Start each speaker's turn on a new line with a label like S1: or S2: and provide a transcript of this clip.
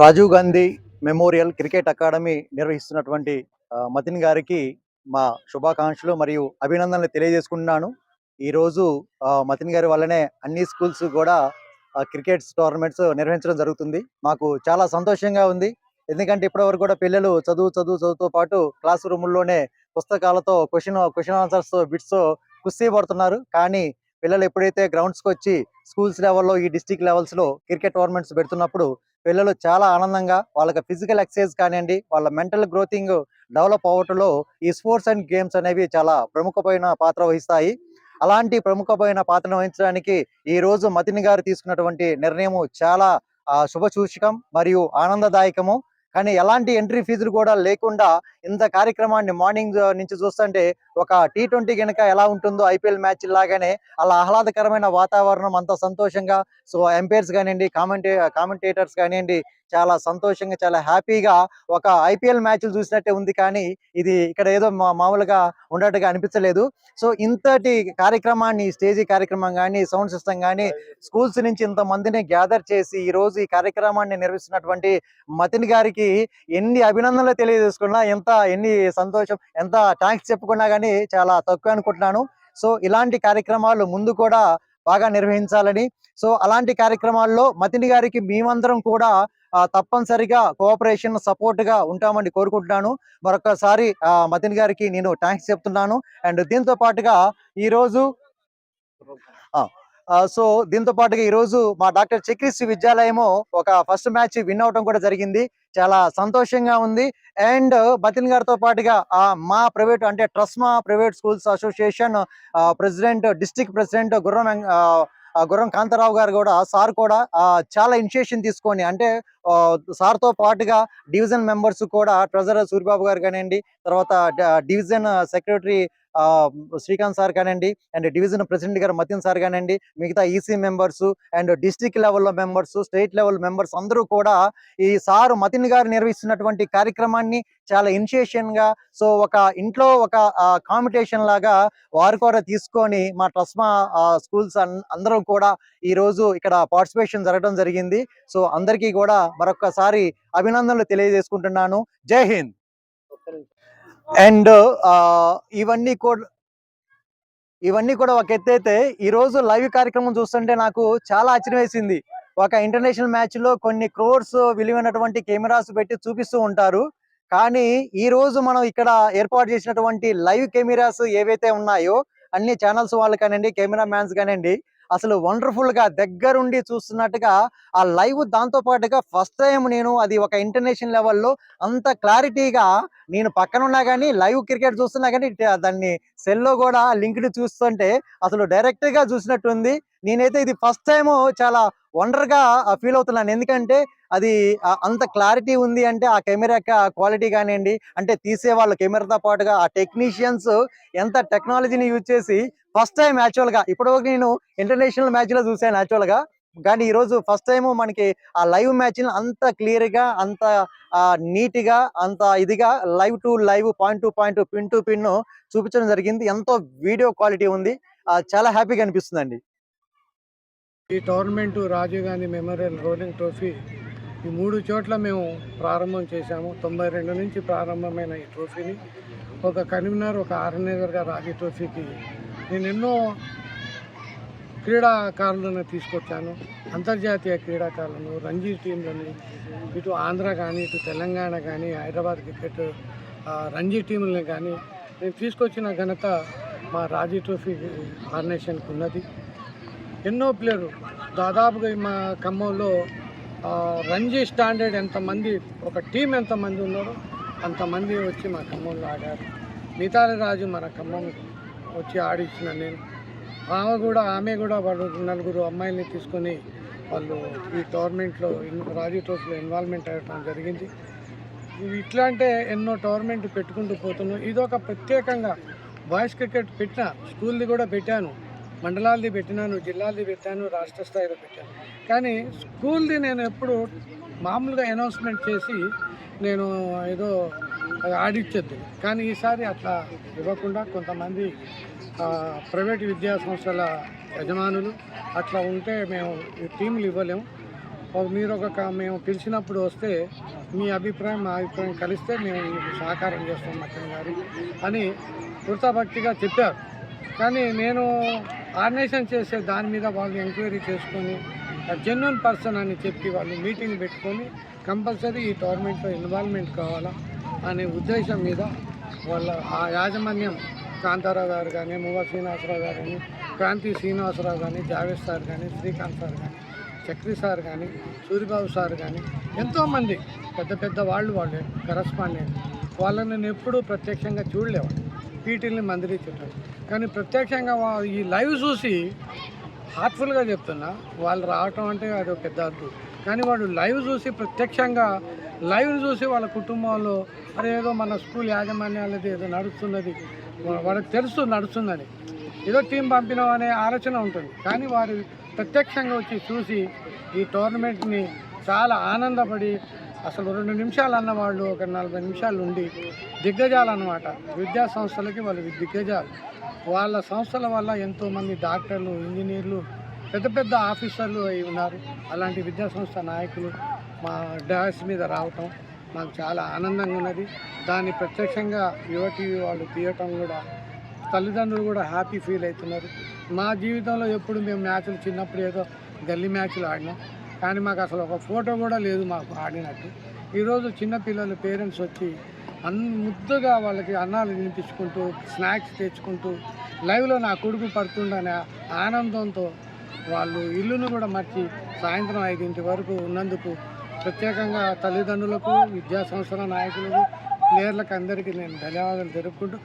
S1: Rajiv Gandhi memorial cricket academy నిర్వహిస్తున్నటువంటి మతిన్ గారికి మా శుభాకాంక్షలు మరియు అభినందనలు తెలియజేసుకుంటున్నాను. ఈరోజు మతిన్ గారి వల్లనే అన్ని స్కూల్స్ కూడా క్రికెట్ టోర్నమెంట్స్ నిర్వహించడం జరుగుతుంది. మాకు చాలా సంతోషంగా ఉంది. ఎందుకంటే ఇప్పటివరకు కూడా పిల్లలు చదువు చదువు చదువుతో పాటు క్లాస్ రూముల్లోనే పుస్తకాలతో క్వశ్చన్ క్వశ్చన్ ఆన్సర్స్ బిట్స్ కుస్తీ పడుతున్నారు. కానీ పిల్లలు ఎప్పుడైతే గ్రౌండ్స్కి వచ్చి స్కూల్స్ లెవెల్లో ఈ డిస్టిక్ లెవెల్స్లో క్రికెట్ టోర్నమెంట్స్ పెడుతున్నప్పుడు పిల్లలు చాలా ఆనందంగా వాళ్ళకి ఫిజికల్ ఎక్సర్సైజ్ కానివ్వండి వాళ్ళ మెంటల్ గ్రోతింగ్ డెవలప్ అవ్వటంలో ఈ స్పోర్ట్స్ అండ్ గేమ్స్ అనేవి చాలా ప్రముఖమైన పాత్ర వహిస్తాయి. అలాంటి ప్రముఖమైన పాత్రను వహించడానికి ఈ రోజు మతిన్ గారు తీసుకున్నటువంటి నిర్ణయం చాలా శుభ శుభసూచకం మరియు ఆనందదాయకము. కానీ ఎలాంటి ఎంట్రీ ఫీజులు కూడా లేకుండా ఇంత కార్యక్రమాన్ని మార్నింగ్ నుంచి చూస్తుంటే ఒక టీ ట్వంటీ కనుక ఎలా ఉంటుందో ఐపీఎల్ మ్యాచ్ లాగానే అలా ఆహ్లాదకరమైన వాతావరణం అంత సంతోషంగా సో ఎంపైర్స్ కానివ్వండి కామెంటే కామెంటేటర్స్ కానివ్వండి చాలా సంతోషంగా చాలా హ్యాపీగా ఒక ఐపీఎల్ మ్యాచ్లు చూసినట్టే ఉంది. కానీ ఇది ఇక్కడ ఏదో మా- మామూలుగా ఉండేట్టుగా అనిపించలేదు. సో ఇంతటి కార్యక్రమాన్ని స్టేజీ కార్యక్రమం కానీ సౌండ్ సిస్టమ్ కానీ స్కూల్స్ నుంచి ఇంత మందిని గ్యాదర్ చేసి ఈ రోజు ఈ కార్యక్రమాన్ని నిర్వహిస్తున్నటువంటి మతిన్ గారికి ఎన్ని అభినందనలు తెలియజేసుకున్నా ఎంత ఎన్ని సంతోషం ఎంత థ్యాంక్స్ చెప్పుకున్నా కానీ చాలా తక్కువ అనుకుంటున్నాను. సో ఇలాంటి కార్యక్రమాలు ముందు కూడా బాగా నిర్వహించాలని. సో అలాంటి కార్యక్రమాల్లో మతిని గారికి మేమందరం కూడా తప్పనిసరిగా కోఆపరేషన్ సపోర్ట్గా ఉంటామని కోరుకుంటున్నాను. మరొకసారి మతిని మతిన్ గారికి నేను థ్యాంక్స్ చెప్తున్నాను. అండ్ దీంతో పాటుగా ఈ రోజు ఆ, సో దీంతో పాటుగా ఈ రోజు మా డాక్టర్ చక్రీశ్రీ విద్యాలయము ఒక ఫస్ట్ మ్యాచ్ విన్ అవడం కూడా జరిగింది. చాలా సంతోషంగా ఉంది. అండ్ బతిన్ గారితో పాటుగా మా ప్రైవేట్ అంటే TRSMA private schools association president district president Gurram Gurram Kantha Rao గారు కూడా సార్ కూడా చాలా ఇనిషియేషన్ తీసుకొని అంటే సార్తో పాటుగా డివిజన్ మెంబర్స్ కూడా ట్రెజరర్ సూర్యబాబు గారు కానివ్వండి తర్వాత డివిజన్ సెక్రటరీ శ్రీకాంత్ సార్ కానివ్వండి అండ్ డివిజన్ ప్రెసిడెంట్ గారు మతిన్ సార్ కానివ్వండి మిగతా ఈసీ మెంబర్స్ అండ్ డిస్ట్రిక్ట్ లెవెల్లో మెంబర్స్ స్టేట్ లెవెల్ మెంబర్స్ అందరూ కూడా ఈ సారు మతిన్ గారు నిర్వహిస్తున్నటువంటి కార్యక్రమాన్ని చాలా ఇనిషియేషన్గా సో ఒక ఇంట్లో ఒక కాంపిటీషన్ లాగా వారు కూడా తీసుకొని మా ట్రస్మా స్కూల్స్ అందరూ కూడా ఈ రోజు ఇక్కడ పార్టిసిపేషన్ జరగడం జరిగింది. సో అందరికీ కూడా మరొకసారి అభినందనలు తెలియజేసుకుంటున్నాను. జై హింద్! అండ్ ఇవన్నీ కూడా ఇవన్నీ కూడా ఒక ఎత్తైతే ఈ రోజు లైవ్ కార్యక్రమం చూస్తుంటే నాకు చాలా ఆశ్చర్యం వేసింది ఒక ఇంటర్నేషనల్ మ్యాచ్లో కొన్ని క్రోర్స్ విలువైనటువంటి కెమెరాస్ పెట్టి చూపిస్తూ ఉంటారు. కానీ ఈ రోజు మనం ఇక్కడ ఏర్పాటు చేసినటువంటి లైవ్ కెమెరాస్ ఏవైతే ఉన్నాయో అన్ని ఛానల్స్ వాళ్ళు కానివ్వండి కెమెరా మ్యాన్స్ కానివ్వండి అసలు వండర్ఫుల్గా దగ్గరుండి చూస్తున్నట్టుగా ఆ లైవ్ దాంతో పాటుగా ఫస్ట్ టైం నేను అది ఒక ఇంటర్నేషనల్ లెవెల్లో అంత క్లారిటీగా నేను పక్కన ఉన్నా కానీ లైవ్ క్రికెట్ చూస్తున్నా కానీ దాన్ని సెల్లో కూడా లింక్డ్ చూస్తుంటే అసలు డైరెక్ట్గా చూసినట్టుంది. నేనైతే ఇది ఫస్ట్ టైం చాలా వండర్గా ఫీల్ అవుతున్నాను. ఎందుకంటే అది అంత క్లారిటీ ఉంది అంటే ఆ కెమెరా యొక్క క్వాలిటీ కానివ్వండి అంటే తీసే వాళ్ళు కెమెరాతో పాటుగా ఆ టెక్నీషియన్స్ ఎంత టెక్నాలజీని యూజ్ చేసి ఫస్ట్ టైం యాక్చువల్గా ఇప్పటివరకు నేను ఇంటర్నేషనల్ మ్యాచ్లో చూసాను యాక్చువల్గా కానీ ఈరోజు ఫస్ట్ టైం మనకి ఆ లైవ్ మ్యాచ్ అంత క్లియర్గా అంత నీట్గా అంత ఇదిగా live to live point to point pin to pin చూపించడం జరిగింది. ఎంతో వీడియో క్వాలిటీ ఉంది. చాలా హ్యాపీగా అనిపిస్తుందండి.
S2: ఈ tournament Rajiv Gandhi memorial rolling trophy ఈ మూడు చోట్ల మేము ప్రారంభం చేశాము. తొంభై రెండు నుంచి ప్రారంభమైన ఈ ట్రోఫీని. ఒక కన్వీనర్ ఒక ఆర్గనైజర్గా రాజీ ట్రోఫీకి నేను ఎన్నో క్రీడాకారులను తీసుకొచ్చాను. అంతర్జాతీయ క్రీడాకారులను రంజీ టీంలను ఇటు ఆంధ్ర కానీ ఇటు తెలంగాణ కానీ హైదరాబాద్ క్రికెట్ రంజీ టీంలని కానీ నేను తీసుకొచ్చిన ఘనత మా రాజీ ట్రోఫీ ఆర్గనైజేషన్కి ఉన్నది. ఎన్నో ప్లేయర్లు దాదాపుగా మా ఖమ్మంలో రంజీ స్టాండర్డ్ ఎంతమంది ఒక టీం ఎంతమంది ఉన్నారో అంతమంది వచ్చి మా ఖమ్మంలో ఆడారు. మితాలి రాజు మన ఖమ్మం వచ్చి ఆడించిన నేను. ఆమె కూడా ఆమె కూడా వాళ్ళు నలుగురు అమ్మాయిల్ని తీసుకొని వాళ్ళు ఈ టోర్నమెంట్లో రాజీ ట్రోఫీలో ఇన్వాల్వ్మెంట్ అవ్వడం జరిగింది. ఇట్లా అంటే ఎన్నో టోర్నమెంట్ పెట్టుకుంటూ పోతున్నాం. ఇది ఒక ప్రత్యేకంగా బాయ్స్ క్రికెట్ పెట్టిన స్కూల్ది కూడా పెట్టాను. మండలాలది పెట్టినాను జిల్లాలది పెట్టాను రాష్ట్ర స్థాయిలో పెట్టాను. కానీ స్కూల్ది నేను ఎప్పుడు మామూలుగా అనౌన్స్మెంట్ చేసి నేను ఏదో ఆడిచ్చద్దు కానీ ఈసారి అట్లా ఇవ్వకుండా కొంతమంది ప్రైవేట్ విద్యా సంస్థల యజమానులు అట్లా ఉంటే మేము ఈ ఇవ్వలేము. మీరు ఒక మేము పిలిచినప్పుడు వస్తే మీ అభిప్రాయం మా అభిప్రాయం కలిస్తే మేము మీకు సహకారం చేస్తాం మచ్చన్ గారు అని కృతభక్తిగా చెప్పారు. కానీ నేను ఆర్గనైజేషన్ చేసే దాని మీద వాళ్ళు ఎంక్వైరీ చేసుకొని జెన్యున్ పర్సన్ అని చెప్పి వాళ్ళు మీటింగ్ పెట్టుకొని కంపల్సరీ ఈ టోర్నమెంట్లో ఇన్వాల్వ్మెంట్ కావాలా అనే ఉద్దేశం మీద వాళ్ళ ఆ యాజమాన్యం కాంతారావు గారు కానీ మువ్వ శ్రీనివాసరావు గారు కానీ క్రాంతి శ్రీనివాసరావు కానీ జావేద్ సార్ కానీ శ్రీకాంత్ సార్ కానీ చక్రి సార్ కానీ సూర్యబాబు సార్ కానీ ఎంతోమంది పెద్ద పెద్ద వాళ్ళు వాళ్ళు కరస్పాండెంట్ వాళ్ళని నేను ఎప్పుడూ ప్రత్యక్షంగా చూడలేవాడు పీటీల్ని మందిరించుంటారు కానీ ప్రత్యక్షంగా వా- ఈ లైవ్ చూసి హార్ట్ఫుల్గా చెప్తున్నా వాళ్ళు రావటం అంటే అది ఒక పెద్ద అద్దు కానీ వాడు లైవ్ చూసి ప్రత్యక్షంగా లైవ్ చూసి వాళ్ళ కుటుంబంలో అరే ఏదో మన స్కూల్ యాజమాన్యాలది ఏదో నడుస్తున్నది వాళ్ళకి తెలుసు నడుస్తుందని ఏదో టీం పంపినాం అనే ఆలోచన ఉంటుంది. కానీ వారు ప్రత్యక్షంగా వచ్చి చూసి ఈ టోర్నమెంట్ని చాలా ఆనందపడి అసలు రెండు నిమిషాలు అన్న వాళ్ళు ఒక నలభై నిమిషాలు ఉండి దిగ్గజాలు అనమాట విద్యా సంస్థలకి వాళ్ళు దిగ్గజాలు. వాళ్ళ సంస్థల వల్ల ఎంతోమంది డాక్టర్లు ఇంజనీర్లు పెద్ద పెద్ద ఆఫీసర్లు అయి ఉన్నారు. అలాంటి విద్యా సంస్థ నాయకులు మా డాస్ మీద రావటం మాకు చాలా ఆనందంగా ఉన్నది. దాన్ని ప్రత్యక్షంగా యువటీవీ వాళ్ళు తీయటం కూడా తల్లిదండ్రులు కూడా హ్యాపీ ఫీల్ అవుతున్నారు. మా జీవితంలో ఎప్పుడు మేము మ్యాచ్లు చిన్నప్పుడు ఏదో గల్లీ మ్యాచ్లు ఆడినాం. కానీ మాకు అసలు ఒక ఫోటో కూడా లేదు మాకు ఆడినట్టు. ఈరోజు చిన్నపిల్లలు పేరెంట్స్ వచ్చి అన్ ముద్దుగా వాళ్ళకి అన్నాలు తినిపించుకుంటూ స్నాక్స్ తెచ్చుకుంటూ లైవ్లో నా కొడుకు పడుతుండనే ఆనందంతో వాళ్ళు ఇల్లును కూడా మర్చి సాయంత్రం ఐదింటి వరకు ఉన్నందుకు ప్రత్యేకంగా తల్లిదండ్రులకు విద్యా సంస్థల నాయకులకు ప్లేయర్లకు అందరికీ నేను ధన్యవాదాలు తెలుపుకుంటూ